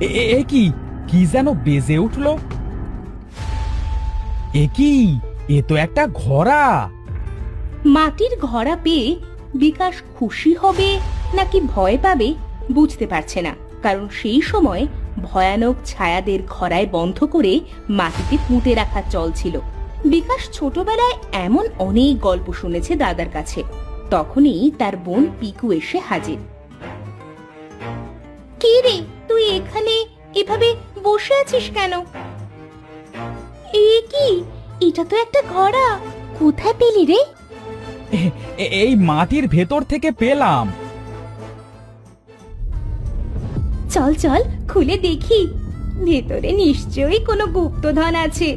এ কি? কি যেন বেজে উঠল? এ কি? এ তো একটা ঘোড়া। মাটির ঘোড়া পেয়ে বিকাশ খুশি হবে নাকি ভয় পাবে বুঝতে পারছে না, কারণ সেই সময় ভয়ানক ছায়াদের ঘরায় বন্ধ করে মাটিতে পুঁতে রাখা চল ছিল। বিকাশ ছোটবেলায় এমন অনেক গল্প শুনেছে দাদার কাছে। তখনই তার বোন পিকু এসে হাজির। এখানে এভাবে বসে আছিস কেন? এ কি এটা তো একটা ঘোড়া। কোথায় পেলি রে? এই মাটির ভেতর থেকে পেলাম। চল চল খুলে দেখি। ভেতরে নিশ্চয়ই কোনো গুপ্তধন আছে।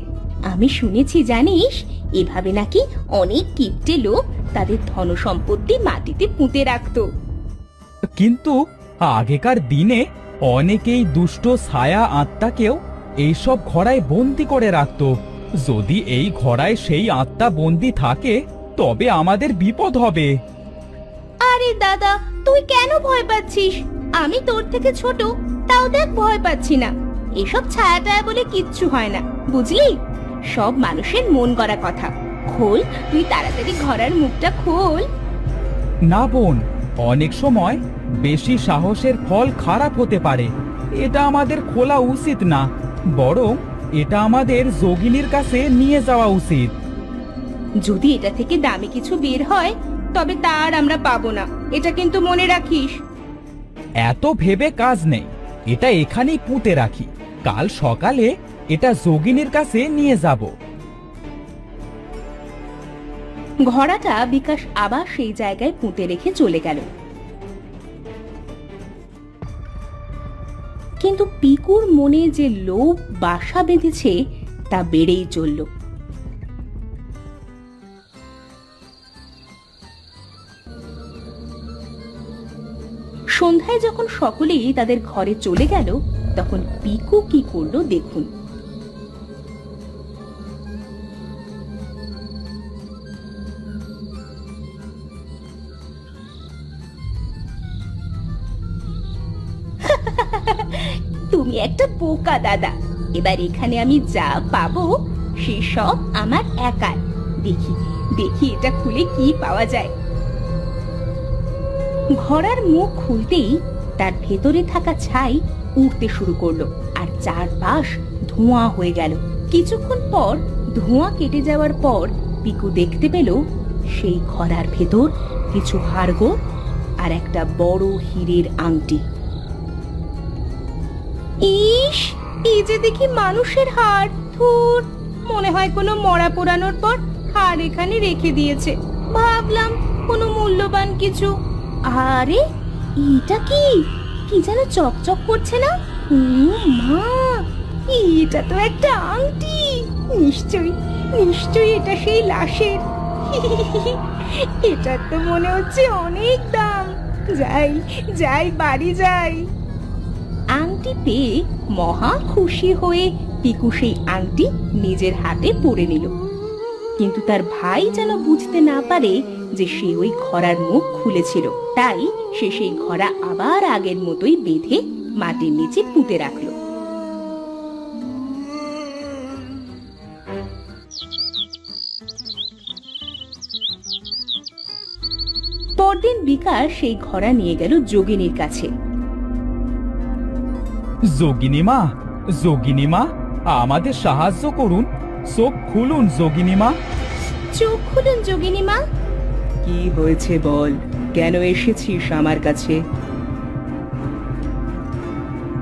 আমি শুনেছি জানিস এভাবে নাকি অনেক কিপ্টে লোক তাদের ধন সম্পত্তি মাটিতে পুঁতে রাখতো। কিন্তু আগেকার দিনে অনেকেই দুষ্ট ছায়া আত্মাকেও এইসব ঘোড়ায় বন্দি করে রাখত। যদি এই ঘোড়ায় সেই আত্মা বন্দি থাকে তবে আমাদের বিপদ হবে। আরে দাদা তুই কেন ভয় পাচ্ছিস? আমি তোর থেকে ছোট তাও দেখ ভয় পাচ্ছি না। এসব ছায়া টায়া বলে কিচ্ছু হয় না বুঝলি? সব মানুষের মন করা কথা। খোল তুই তাড়াতাড়ি ঘরের মুখটা খোল। না বোন অনেক সময় বেশি সাহসের ফল খারাপ হতে পারে। এটা আমাদের খোলা উচিত না বরং এটা আমাদের যোগিনীর কাছে নিয়ে যাওয়া উচিত। যদি এটা থেকে দামি কিছু বের হয় তবে তার আমরা পাবো না। এটা কিন্তু মনে রাখিস। এত ভেবে কাজ নেই। এটা এখানেই পুঁতে রাখি। কাল সকালে এটা যোগিনীর কাছে নিয়ে যাব। ঘোড়াটা বিকাশ আবার সেই জায়গায় পুঁতে রেখে চলে গেল। কিন্তু পিকুর মনে যে লোভ বাসা বেঁধেছে তা বেড়েই চলল। সন্ধ্যায় যখন সকলেই তাদের ঘরে চলে গেল, তখন পিকু কি করল দেখুন। তুমি একটা বোকা, দাদা। এবার এখানে আমি যা পাবো, সে সব আমার একার। দেখি দেখি এটা খুলে কি পাওয়া যায়। ঘোড়ার মুখ খুলতেই তার ভেতরে থাকা ছাই উড়তে শুরু করল, আর চারপাশ ধোঁয়া হয়ে গেল। কিছুক্ষণ পর ধোঁয়া কেটে যাওয়ার পর পিকু দেখতে পেল সেই ঘোড়ার ভেতর কিছু হাড়গোড় আর একটা বড় হীরের আংটি। ইস এই যে দেখি মানুষের হাড়। ধুর, মনে হয় কোনো মরা পোড়ানোর পর হাড় এখানে রেখে দিয়েছে। ভাবলাম কোনো মূল্যবান কিছু। আরে, এটা কি? কি যেন চকচক করছে না? মা, এটা তো একটা আংটি। নিশ্চয়ই নিশ্চয়ই এটা সেই লাশের। এটার তো মনে হচ্ছে অনেক দাম। যাই যাই, বাড়ি যাই। আংটি পেয়ে মহা খুশি হয়ে পিকু সেই আংটি নিজের হাতে পরে নিল। কিন্তু তার ভাই যেন বুঝতে না পারে যে সে ওই ঘোড়ার মুখ খুলেছিল। তাই সে সেই ঘোড়া আবার আগের মতোই বেঁধে মাটির নিচে পুঁতে রাখল। পরদিন বিকাশ সেই ঘোড়া নিয়ে গেল যোগিনীর কাছে। যোগিনী মা যোগিনী মা আমাদের সাহায্য করুন। চোখ খুলুন যোগিনী মা চোখ খুলুন যোগিনী মা কি হয়েছে বল? কেন এসেছিস আমার কাছে?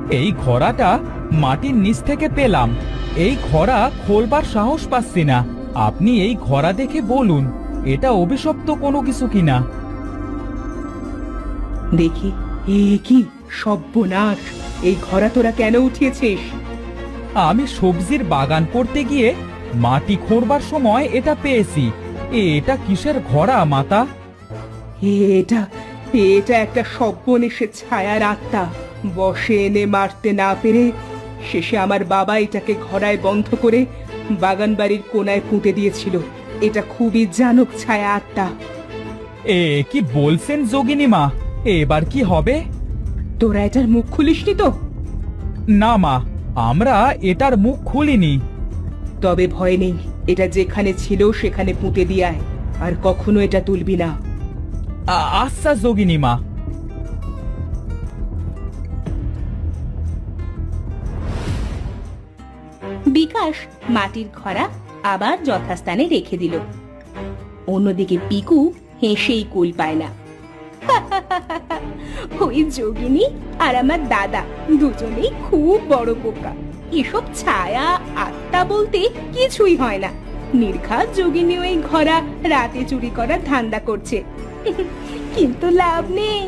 এই ঘোড়াটা মাটির নিচ থেকে পেলাম। এই ঘোড়া খোলবার সাহস পাচ্ছি না। আপনি এই ঘোড়া দেখে বলুন এটা অভিশপ্ত কোনো কিছু কিনা? দেখি এ কি সর্বনাশ! এই ঘোড়া তোরা কেন উঠিয়েছিস? আমি সবজির বাগান করতে গিয়ে মাটি খোঁড়বার সময় এটা পেয়েছি। এটা কিসের ঘোড়া মাতা? এটা এটা একটা সর্বনেশের ছায়ার আত্মা। বসে এনে মারতে না পেরে শেষে আমার বাবা এটাকে ঘোড়ায় বন্ধ করে বাগান বাড়ির কোনায় পুঁতে দিয়েছিল। এটা খুবই জানক ছায়া আত্মা। এ কি বলছেন যোগিনী মা? এবার কি হবে? তোরা এটার মুখ খুলিসনি তো? না মা আমরা এটার মুখ খুলিনি। তবে ভয় নেই এটা যেখানে ছিল সেখানে পুঁতে দিয়ে আয় আর কখনো এটা তুলবি না। আ- আচ্ছা যোগিনী মা। বিকাশ মাটির খরা আবার যথাস্থানে রেখে দিল। অন্যদিকে পিকু হেসেই কুল পায় না। ওই যোগিনী আর আমার দাদা দুজনেই খুব বড় বোকা। এসব ছায়া আত্মা বলতে কিছুই হয় না। নির্ঘাত যোগিনী ওই ঘরা রাতে চুরি করার ধান্দা করছে। কিন্তু লাভ নেই,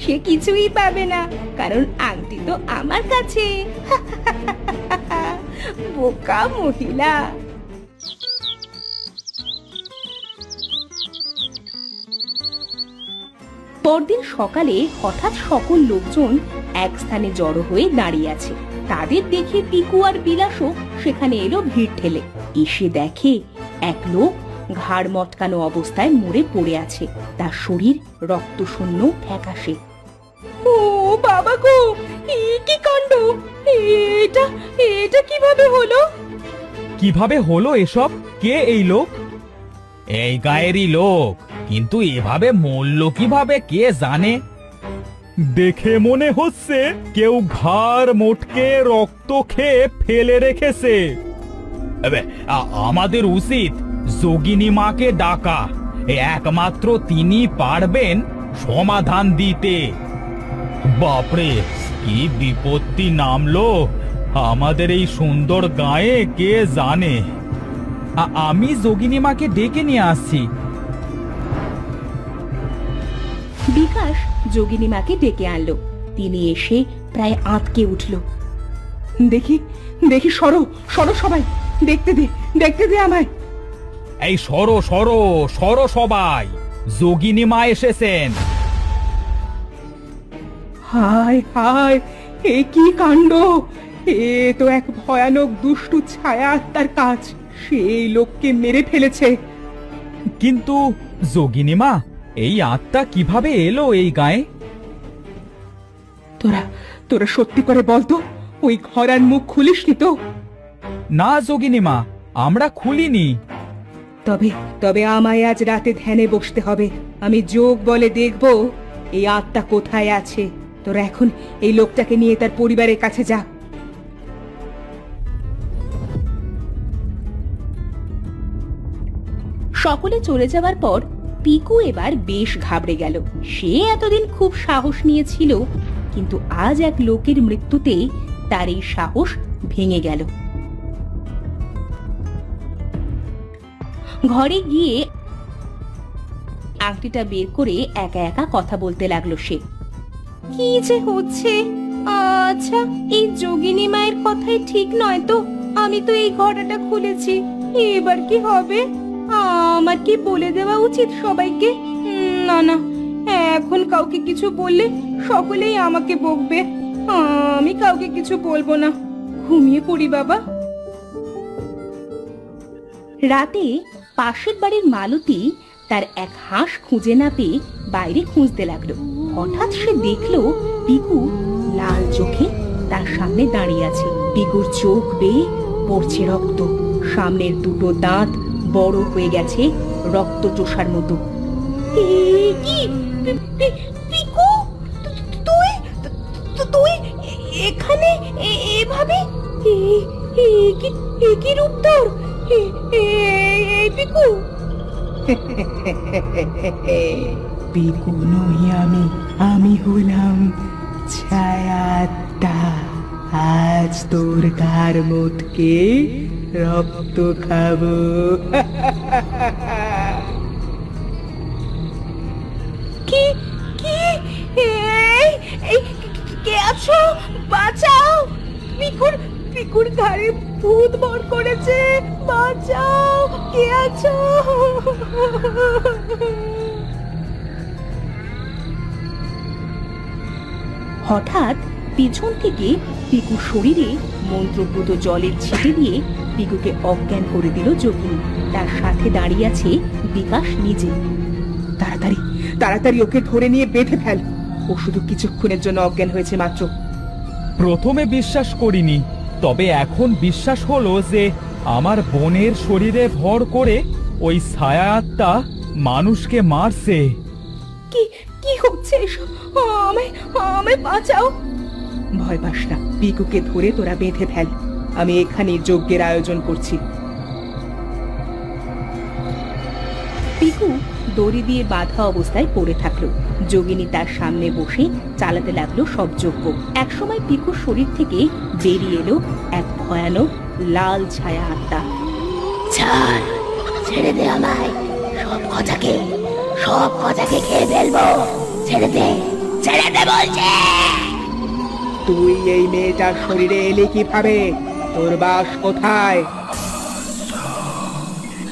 সে কিছুই পাবে না, কারণ আংটি তো আমার কাছে। বোকা মহিলা। পরদিন সকালে হঠাৎ সকল লোকজন এক স্থানে জড়ো হয়ে দাঁড়িয়ে আছে। তাদের দেখে পিকু আর বিলাসও সেখানে এলো ভিড় ঠেলে। এসে দেখে এক লোক ঘাড় মটকানো অবস্থায় মরে পড়ে আছে। তার শরীর রক্তশূন্য ফ্যাকাশে। ও বাবা গো, এ কি কাণ্ড? এটা এটা কীভাবে হলো? কীভাবে হলো এসব? কে এই লোক? এই গায়েরই লোক। কিন্তু এভাবে মরল কীভাবে, কে জানে? দেখে মনে হচ্ছে কেউ ঘাড় মোটকে রক্ত খেয়ে ফেলে রেখেছে। আমাদের উচিত যোগিনী মাকে ডাকা। একমাত্র তিনি পারবেন সমাধান দিতে। বাপরে, কি বিপত্তি নামলো। আমাদের এই সুন্দর গায়ে কে জানে। আমি যোগিনী মাকে ডেকে নিয়ে আসছি। বিকাশ যোগিনী মাকে ডেকে আনলো। তিনি এসে প্রায় আঁতকে উঠল। দেখি দেখি সরো সরো সবাই দেখতে দে দেখতে দে আমায়। এই সরো সরো সরো সবাই যোগিনী মা এসেছেন। হায় হায় এ কি কাণ্ড? এ তো এক ভয়ানক দুষ্টু ছায়া আত্মার কাজ। সেই লোককে মেরে ফেলেছে। কিন্তু যোগিনী মা এই আত্মা কীভাবে এলো এই গায়ে? তোরা তোরা সত্যি করে বলতো ওই ঘরার মুখ খুলিসনি তো। না যোগিনী মা আমরা খুলিনি। তবে তবে আমায় আজ রাতে ধ্যানে বসতে হবে। আমি যোগ বলে দেখব এই আত্মা কোথায় আছে। তোরা এখন এই লোকটাকে নিয়ে তার পরিবারের কাছে যা। সকলে চলে যাওয়ার পর পিকু এবার বেশ ঘাবড়ে গেল। সে এতদিন খুব সাহস নিয়েছিল, কিন্তু আজ এক লোকের মৃত্যুতে তার এই সাহস ভেঙে গেল। ঘরে গিয়ে আংটিটা বের করে একা একা কথা বলতে লাগল সে। কি যে হচ্ছে? আচ্ছা এই যোগিনী মায়ের কথাই ঠিক নয় তো? আমি তো এই ঘটনাটা খুলেছি। এবার কি হবে? আমার কি বলে দেওয়া উচিত সবাইকে? না না। এখন কাউকে কিছু বললে সকলেই আমাকে বকবে। আমি কাউকে কিছু বলব না। ঘুমিয়ে পড়ি, বাবা। রাতে পাশের বাড়ির মালতী তার এক হাঁস খুঁজে না পেয়ে বাইরে খুঁজতে লাগল। হঠাৎ সে দেখল পিকু লাল চোখে তার সামনে দাঁড়িয়ে আছে। পিকুর চোখ বেয়ে পড়ছে রক্ত। সামনের দুটো দাঁত বড় হয়ে গেছে রক্ত চোষার মতো কি? পিকু? তুই? তুই এখানে এভাবে? কি রূপ তোর? এই পিকু? পিকু নই আমি আমি হলাম ছায়াত্মা আজ তোর কার মোটকে রক্ত খাব। কি? কি? এই কে আছো? বাঁচাও! পিকুর পিকুর ঘাড়ে ভূত ভর করেছে। বাঁচাও! কে আছো? হঠাৎ পিছন থেকে পিকুর শরীরে মন্ত্রপুত জলের ছিটে দিয়ে পিকুকে অজ্ঞান করে দিল যোগিনী। তার সাথে দাঁড়িয়ে আছে বিকাশ নিজে। তাড়াতাড়ি তাড়াতাড়ি ওকে ধরে নিয়ে বেঁধে ফেল। ও শুধু কিছুক্ষণের জন্য অজ্ঞান হয়েছে মাত্র। প্রথমে বিশ্বাস করিনি তবে এখন বিশ্বাস হলো যে আমার বোনের শরীরে ভর করে ওই ছায়া আত্মা মানুষকে মারছে। কি কি হচ্ছে এসব? আমায় আমায় বাঁচাও। ভয় পাস না। পিকুকে ধরে তোরা বেঁধে ফেল। আমি এখানে যজ্ঞের আয়োজন করছি। পিকু দড়ি দিয়ে বাঁধা অবস্থায় পড়ে থাকল। যোগিনী তার সামনে বসে চালাতে লাগল সব যজ্ঞ। একসময় পিকুর শরীর থেকে বেরিয়ে এলো এক ভয়ানক লাল ছায়া আত্মা। ছাড় দে আমায়। সব কথাকে সব কথাকে খেয়ে ফেলব। ছেড়ে দে ছেড়ে দে বলছে। তুই এই মেয়েটার শরীরে এলি কীভাবে? তোর বাস কোথায়?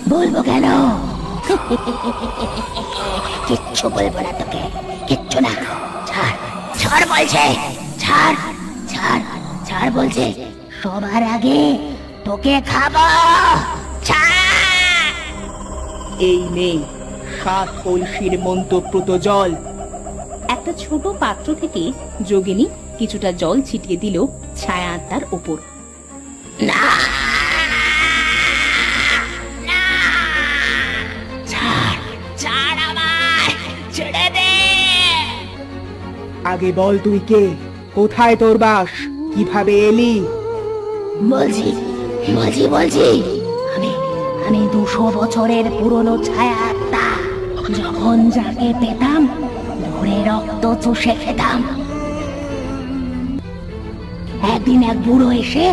বলব কেন? কিচ্ছু বলব না তোকে। কিচ্ছু না। ছাড়। ছাড় বলছে। ছাড়। ছাড়। ছাড় বলছে। সবার আগে তোকে খাব। এই মেয়ে সাত কলসির মন্ত্রপ্রুত জল। একটা ছোট পাত্র থেকে যোগিনী কিছুটা জল ছিটিয়ে দিল ছায়া আত্মার ওপর। না! আগে বল তুই কে? কোথায় তোর বাস? কীভাবে এলি? বলছি বলছি বলছি আমি আমি দুশো বছরের পুরনো ছায়া আত্মা। যখন যাকে পেতাম ধরে রক্ত চুষে খেতাম। একদিন এক বুড়ো এসে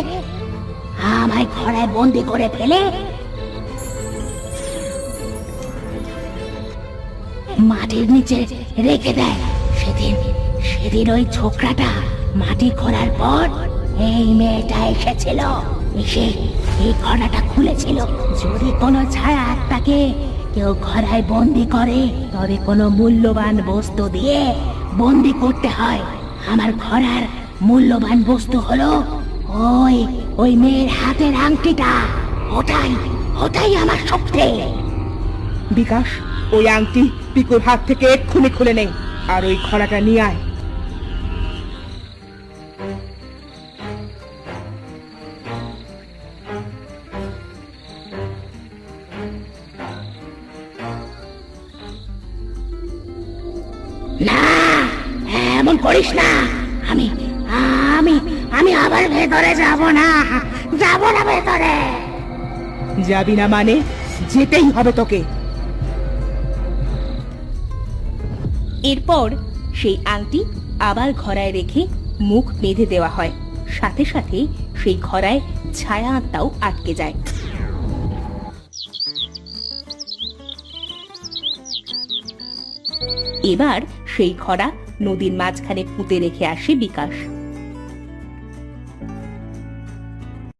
আমায় ঘরে বন্দি করে ফেলে মাটির নিচে রেখে দেয়। সেদিন সেদিন ওই ছোকরাটা মাটি খোঁড়ার পর এই মেয়েটা এসেছিল। এসে এই ঘোড়াটা খুলেছিল। যদি কোনো ছায়া আত্মাকে কেউ ঘরায় বন্দি করে, তবে কোনো মূল্যবান বস্তু দিয়ে বন্দি করতে হয়। আমার ঘোড়ার মূল্যবান বস্তু হলো ওই ওই মেয়ের হাতের আংটিটা। ওটাই ওটাই আমার শক্তি বিকাশ ওই আংটি পিকুর হাত থেকে এক্ষুনি খুলে নেই আর ওই খরাটা নিয়ে আয়। না এমন করিস না। আমি আবার ভেতরে যাব না। যাব না ভেতরে। যাবি না মানে? যেতেই হবে তোকে। এরপর সেই আংটি আবার ঘরায় রেখে মুখ বেঁধে দেওয়া হয়। সাথে সাথে সেই ঘরায় ছায়া আত্মাও আটকে যায়। এবার সেই খরা নদীর মাঝখানে পুঁতে রেখে আসে বিকাশ।